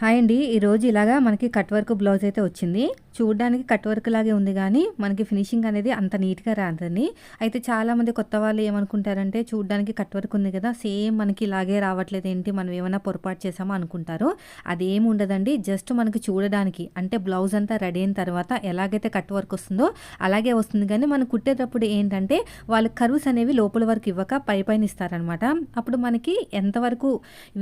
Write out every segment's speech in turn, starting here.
Hi అండి. ఈరోజు ఇలాగా మనకి కట్ వర్క్ బ్లౌజ్ అయితే వచ్చింది. చూడడానికి కట్ వర్క్ లాగే ఉంది కానీ మనకి ఫినిషింగ్ అనేది అంత నీట్గా రాదండి. అయితే చాలామంది కొత్త వాళ్ళు ఏమనుకుంటారంటే చూడడానికి కట్ వర్క్ ఉంది కదా సేమ్ మనకి ఇలాగే రావట్లేదు ఏంటి మనం ఏమైనా పొరపాటు చేసామో అనుకుంటారు. అదేం ఉండదండి. జస్ట్ మనకి చూడడానికి అంటే బ్లౌజ్ అంతా రెడీ అయిన తర్వాత ఎలాగైతే కట్ వర్క్ వస్తుందో అలాగే వస్తుంది. కానీ మనం కుట్టేటప్పుడు ఏంటంటే వాళ్ళు కర్వ్స్ అనేవి లోపల వరకు ఇవ్వక పై పైన ఇస్తారనమాట. అప్పుడు మనకి ఎంతవరకు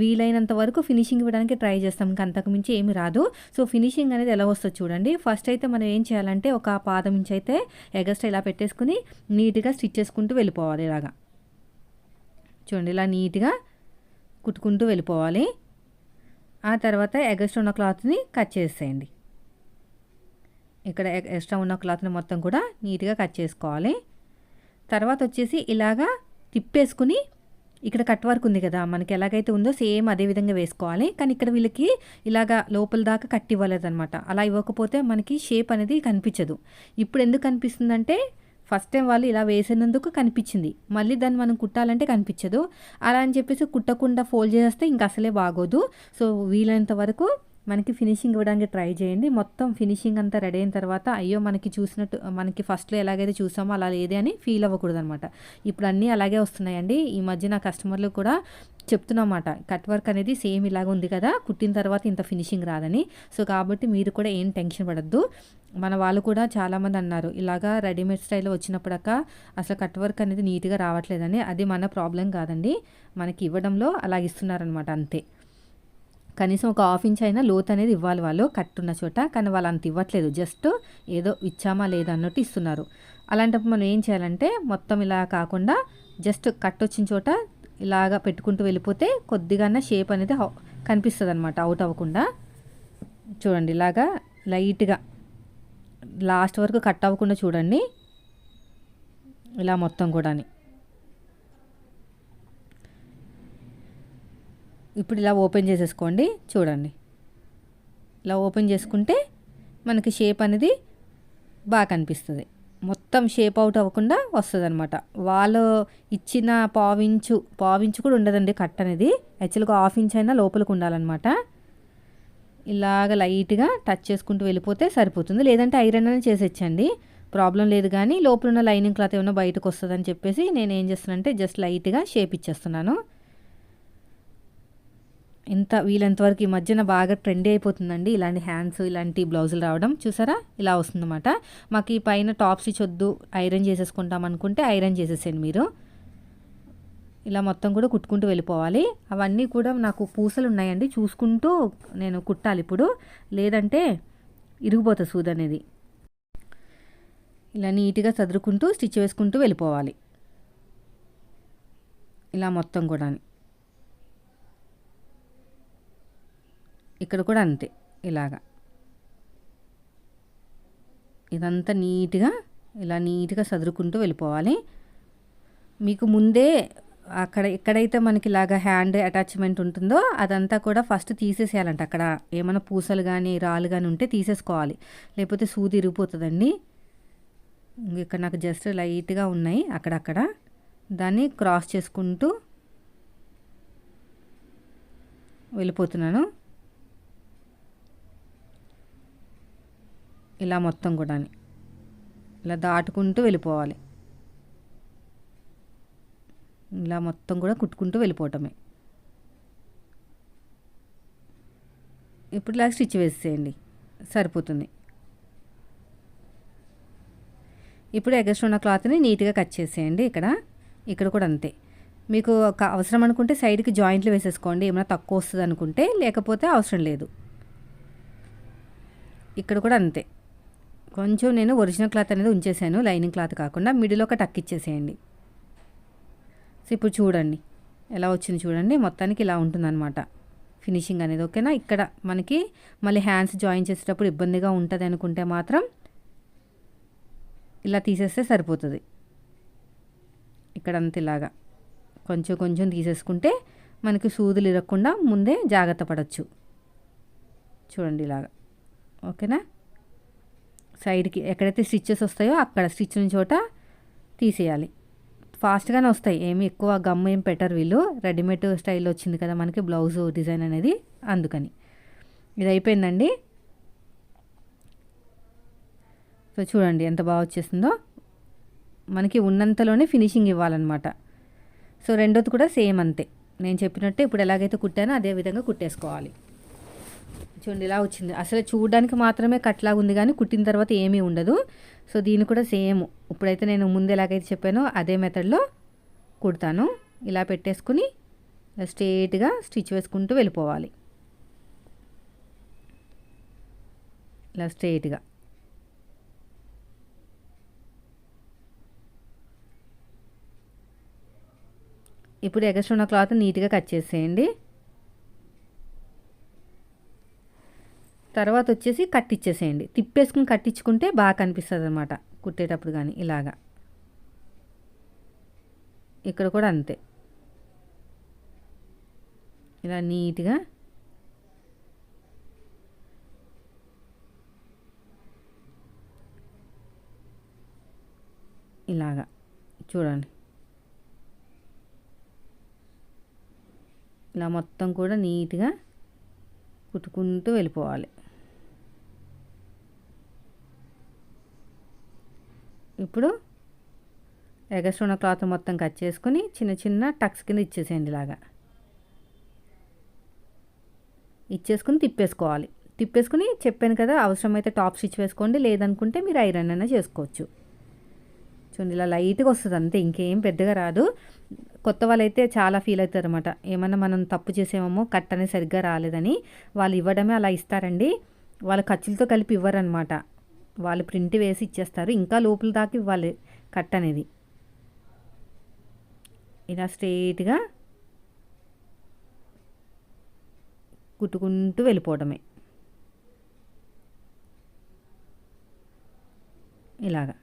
వీలైనంత వరకు ఫినిషింగ్ ఇవ్వడానికి ట్రై చేస్తాం. అంతకుమించి ఏమి రాదు. సో ఫినిషింగ్ అనేది ఎలా వస్తుంది చూడండి. ఫస్ట్ అయితే మనం ఏం చేయాలంటే ఒక పాదం నుంచి అయితే ఎగస్ట్ ఇలా పెట్టేసుకుని నీట్గా స్టిచ్ చేసుకుంటూ వెళ్ళిపోవాలి ఇలాగా. చూడండి ఇలా నీట్గా కుట్టుకుంటూ వెళ్ళిపోవాలి. ఆ తర్వాత ఎగస్ట్రా ఉన్న క్లాత్ని కట్ చేసేయండి. ఇక్కడ ఎక్స్ట్రా ఉన్న క్లాత్ని మొత్తం కూడా నీట్గా కట్ చేసుకోవాలి. తర్వాత వచ్చేసి ఇలాగా తిప్పేసుకుని ఇక్కడ కట్ వర్క్ ఉంది కదా మనకి ఎలాగైతే ఉందో సేమ్ అదే విధంగా వేసుకోవాలి. కానీ ఇక్కడ వీళ్ళకి ఇలాగా లోపల దాకా కట్ ఇవ్వలేదనమాట అలా ఇవ్వకపోతే మనకి షేప్ అనేది కనిపించదు. ఇప్పుడు ఎందుకు కనిపిస్తుందంటే ఫస్ట్ టైం వాళ్ళు ఇలా వేసినందుకు కనిపించింది. మళ్ళీ దాన్ని మనం కుట్టాలంటే కనిపించదు. అలా అని చెప్పేసి కుట్టకుండా ఫోల్డ్ చేస్తే ఇంకా అసలే బాగోదు. సో వీలైనంత వరకు మనకి ఫినిషింగ్ ఇవ్వడానికి ట్రై చేయండి. మొత్తం ఫినిషింగ్ అంతా రెడీ అయిన తర్వాత అయ్యో మనకి చూసినట్టు మనకి ఫస్ట్లో ఎలాగైతే చూసామో అలా లేదే అని ఫీల్ అవ్వకూడదు అనమాట ఇప్పుడు అన్నీ అలాగే వస్తున్నాయండి. ఈ మధ్య నా కస్టమర్లు కూడా చెప్తున్నమాట. కట్ వర్క్ అనేది సేమ్ ఇలాగ ఉంది కదా కుట్టిన తర్వాత ఇంత ఫినిషింగ్ రాదని. సో కాబట్టి మీరు కూడా ఏం టెన్షన్ పడద్దు. మన వాళ్ళు కూడా చాలామంది అన్నారు ఇలాగా రెడీమేడ్ స్టైల్లో వచ్చినప్పుడక అసలు కట్ వర్క్ అనేది నీట్గా రావట్లేదని. అది మన ప్రాబ్లం కాదండి. మనకి ఇవ్వడంలో అలాగిస్తున్నారనమాట అంతే. కనీసం ఒక హాఫ్ ఇంచ్ అయినా లోత్ అనేది ఇవ్వాలి వాళ్ళు కట్టున్న చోట. కానీ వాళ్ళు అంత ఇవ్వట్లేదు. జస్ట్ ఏదో ఇచ్చామా లేదా అన్నట్టు ఇస్తున్నారు. అలాంటప్పుడు మనం ఏం చేయాలంటే మొత్తం ఇలా కాకుండా జస్ట్ కట్ వచ్చిన చోట ఇలాగా పెట్టుకుంటూ వెళ్ళిపోతే కొద్దిగానే షేప్ అనేది కనిపిస్తుంది అనమాట అవుట్ అవ్వకుండా. చూడండి ఇలాగా లైట్గా లాస్ట్ వరకు కట్ అవ్వకుండా చూడండి. ఇలా మొత్తం కూడాని. ఇప్పుడు ఇలా ఓపెన్ చేసేసుకోండి. చూడండి. ఇలా ఓపెన్ చేసుకుంటే మనకి షేప్ అనేది బాగా కనిపిస్తుంది. మొత్తం షేప్ అవుట్ అవ్వకుండా వస్తుంది అనమాట వాళ్ళు ఇచ్చిన పావించు పావించు కూడా ఉండదండి కట్ అనేది. యాక్చువల్గా హాఫ్ ఇంచ్ అయినా లోపలికి ఉండాలన్నమాట. ఇలాగ లైట్గా టచ్ చేసుకుంటూ వెళ్ళిపోతే సరిపోతుంది. లేదంటే ఐరన్ అని చేసేచ్చండి ప్రాబ్లం లేదు కానీ లోపల ఉన్న లైనింగ్ క్లాత్ ఏమైనా బయటకు వస్తుందని చెప్పేసి నేను ఏం చేస్తున్నానంటే జస్ట్ లైట్గా షేప్ ఇచ్చేస్తున్నాను. ఇంత వీలంతవరకు ఈ మధ్యన బాగా ట్రెండీ అయిపోతుందండి. ఇలాంటి హ్యాండ్స్ ఇలాంటి బ్లౌజులు రావడం చూసారా? ఇలా వస్తుందన్నమాట. మాకు ఈ పైన టాప్ స్టిచ్ వద్దు ఐరన్ చేసేసుకుంటాం అనుకుంటే ఐరన్ చేసేసేయండి మీరు. ఇలా మొత్తం కూడా కుట్టుకుంటూ వెళ్ళిపోవాలి. అవన్నీ కూడా నాకు పూసలు ఉన్నాయండి. చూసుకుంటూ నేను కుట్టాలి ఇప్పుడు. లేదంటే ఇరిగిపోతుంది సూది అనేది. ఇలా నీట్గా చదురుకుంటూ స్టిచ్ వేసుకుంటూ వెళ్ళిపోవాలి. ఇలా మొత్తం కూడా ఇక్కడ కూడా అంతే ఇలాగా. ఇదంతా నీట్గా ఇలా నీట్గా చదురుకుంటూ వెళ్ళిపోవాలి. మీకు ముందే అక్కడ ఎక్కడైతే మనకి ఇలాగా హ్యాండ్ అటాచ్మెంట్ ఉంటుందో అదంతా కూడా ఫస్ట్ తీసేసేయాలంట. అక్కడ ఏమైనా పూసలు కానీ రాళ్ళు కానీ ఉంటే తీసేసుకోవాలి. లేకపోతే సూది ఇరిగిపోతుందండి. ఇక్కడ నాకు జస్ట్ లైట్గా ఉన్నాయి అక్కడక్కడ. దాన్ని క్రాస్ చేసుకుంటూ వెళ్ళిపోతున్నాను. ఇలా మొత్తం కూడా ఇలా దాటుకుంటూ వెళ్ళిపోవాలి. ఇలా మొత్తం కూడా కుట్టుకుంటూ వెళ్ళిపోవటమే. ఇప్పుడు ఇలా స్టిచ్ వేసేయండి. సరిపోతుంది. ఇప్పుడు ఎగస్ట్ ఉన్న క్లాత్ని నీట్గా కట్ చేసేయండి ఇక్కడ. ఇక్కడ కూడా అంతే. మీకు అవసరం అనుకుంటే సైడ్కి జాయింట్లు వేసేసుకోండి. ఏమైనా తక్కువ వస్తుంది అనుకుంటే లేకపోతే అవసరం లేదు. ఇక్కడ కూడా అంతే. కొంచెం నేను ఒరిజినల్ క్లాత్ అనేది ఉంచేసాను లైనింగ్ క్లాత్ కాకుండా మిడిల్ ఒక టక్ ఇచ్చేసేయండి. సో ఇప్పుడు చూడండి ఎలా వచ్చింది చూడండి మొత్తానికి ఇలా ఉంటుందన్నమాట. ఫినిషింగ్ అనేది ఓకేనా? ఇక్కడ మనకి మళ్ళీ హ్యాండ్స్ జాయిన్ చేసేటప్పుడు ఇబ్బందిగా ఉంటుంది అనుకుంటే మాత్రం ఇలా తీసేస్తే సరిపోతుంది. ఇక్కడంత ఇలాగా కొంచెం కొంచెం తీసేసుకుంటే మనకి సూదులు ఇరగకుండా ముందే జాగ్రత్త పడవచ్చు చూడండి ఇలాగా. ఓకేనా? సైడ్కి ఎక్కడైతే స్టిచ్చెస్ వస్తాయో అక్కడ స్టిచ్ చోట తీసేయాలి. ఫాస్ట్గానే వస్తాయి. ఏమి ఎక్కువ గమ్ ఏం పెట్టరు వీళ్ళు. రెడీమేడ్ స్టైల్ వచ్చింది కదా మనకి బ్లౌజ్ డిజైన్ అనేది అందుకని. ఇది అయిపోయిందండి. సో చూడండి ఎంత బాగా వచ్చేసిందో. మనకి ఉన్నంతలోనే ఫినిషింగ్ ఇవ్వాలన్నమాట. సో రెండోది కూడా సేమ్ అంతే. నేను చెప్పినట్టే ఇప్పుడు ఎలాగైతే కుట్టానో అదే విధంగా కుట్టేసుకోవాలి. చూడండి ఇలా వచ్చింది. అసలు చూడడానికి మాత్రమే కట్లాగా ఉంది కానీ కుట్టిన తర్వాత ఏమీ ఉండదు. సో దీన్ని కూడా సేమ్. ఇప్పుడైతే నేను ముందు ఎలాగైతే చెప్పానో అదే మెథడ్లో కుడతాను. ఇలా పెట్టేసుకుని స్ట్రేట్గా స్టిచ్ వేసుకుంటూ వెళ్ళిపోవాలి. ఇలా స్ట్రేట్గా. ఇప్పుడు ఎగస్ట్రా ఉన్న క్లాత్ నీట్గా కట్ చేసేయండి. తర్వాత వచ్చేసి కట్టిచ్చేసేయండి. తిప్పేసుకుని కట్టించుకుంటే బాగా కనిపిస్తుంది అనమాట కుట్టేటప్పుడు కానీ ఇలాగా. ఇక్కడ కూడా అంతే. ఇలా నీట్గా. ఇలాగా. చూడండి. ఇలా మొత్తం కూడా నీట్గా కుట్టుకుంటూ వెళ్ళిపోవాలి. ఇప్పుడు ఎగస్ట్రా ఉన్న క్లాత్ మొత్తం కట్ చేసుకుని చిన్న చిన్న టక్స్ కింద ఇచ్చేసేయండి ఇలాగా. ఇచ్చేసుకుని తిప్పేసుకోవాలి. తిప్పేసుకుని చెప్పాను కదా అవసరమైతే టాప్ స్టిచ్ వేసుకోండి లేదనుకుంటే మీరు ఐరన్ అయినా చేసుకోవచ్చు. చూడండి ఇలా లైట్గా వస్తుంది అంతే ఇంకేం పెద్దగా రాదు. కొత్త వాళ్ళైతే చాలా ఫీల్ అవుతారు అనమాట ఏమన్నా మనం తప్పు చేసేమో కట్ అనేది సరిగ్గా రాలేదని వాళ్ళు ఇవ్వడమే అలా ఇస్తారండి. వాళ్ళ ఖర్చులతో కలిపి ఇవ్వరనమాట వాళ్ళు ప్రింట్ వేసి ఇచ్చేస్తారు. ఇంకా లోపల దాకా ఇవ్వాలి కట్ అనేది. ఇలా స్ట్రైట్గా కుట్టుకుంటూ వెళ్ళిపోవడమే. ఇలాగా.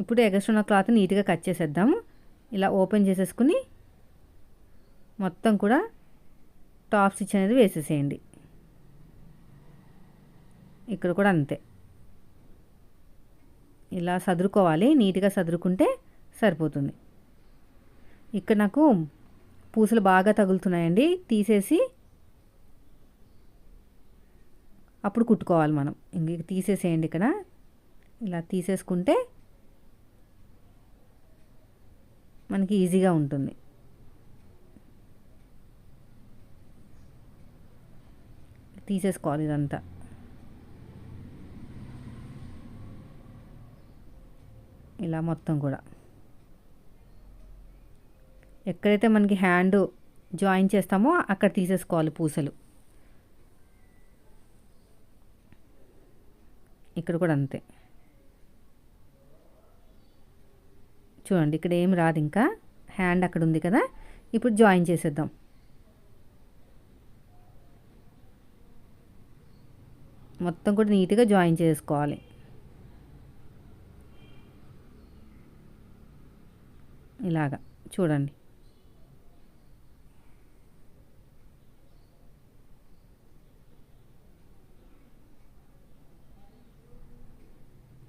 ఇప్పుడు ఎగస్ట్రా ఉన్న క్లాత్ నీట్గా కట్ చేసేద్దాము. ఇలా ఓపెన్ చేసేసుకుని మొత్తం కూడా టాప్ స్టిచ్ అనేది వేసేసేయండి. ఇక్కడ కూడా అంతే. ఇలా సదురుకోవాలి. నీట్గా సదురుకుంటే సరిపోతుంది. ఇక్కడ నాకు పూసలు బాగా తగులుతున్నాయండి. తీసేసి అప్పుడు కుట్టుకోవాలి మనం. ఇంక తీసేసేయండి ఇక్కడ. ఇలా తీసేసుకుంటే మనకి ఈజీగా ఉంటుంది. తీసేసుకోవాలి ఇదంతా. ఇలా మొత్తం కూడా. ఎక్కడైతే మనకి హ్యాండ్ జాయిన్ చేస్తామో అక్కడ తీసేసుకోవాలి పూసలు. ఇక్కడ కూడా అంతే. చూడండి ఇక్కడ ఏం రాదు ఇంకా. హ్యాండ్ అక్కడ ఉంది కదా ఇప్పుడు జాయిన్ చేసేద్దాం. మొత్తం కూడా నీట్గా జాయిన్ చేసుకోవాలి. ఇలాగా. చూడండి.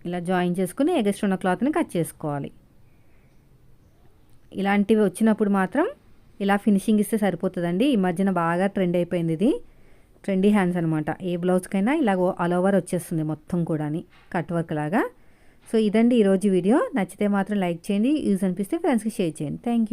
ఇలా జాయిన్ చేసుకుని ఎగస్ట్రా ఉన్న క్లాత్ని కట్ చేసుకోవాలి. ఇలాంటివి వచ్చినప్పుడు మాత్రం ఇలా ఫినిషింగ్ ఇస్తే సరిపోతుందండి. ఈ మధ్యన బాగా ట్రెండ్ అయిపోయింది ఇది. ట్రెండీ హ్యాండ్స్ అనమాట ఏ బ్లౌజ్కైనా ఇలా ఆల్ ఓవర్ వచ్చేస్తుంది మొత్తం కూడా కట్ వర్క్ లాగా. సో ఇదండి ఈరోజు వీడియో. నచ్చితే మాత్రం లైక్ చేయండి. యూజ్ అనిపిస్తే ఫ్రెండ్స్కి షేర్ చేయండి. Thank you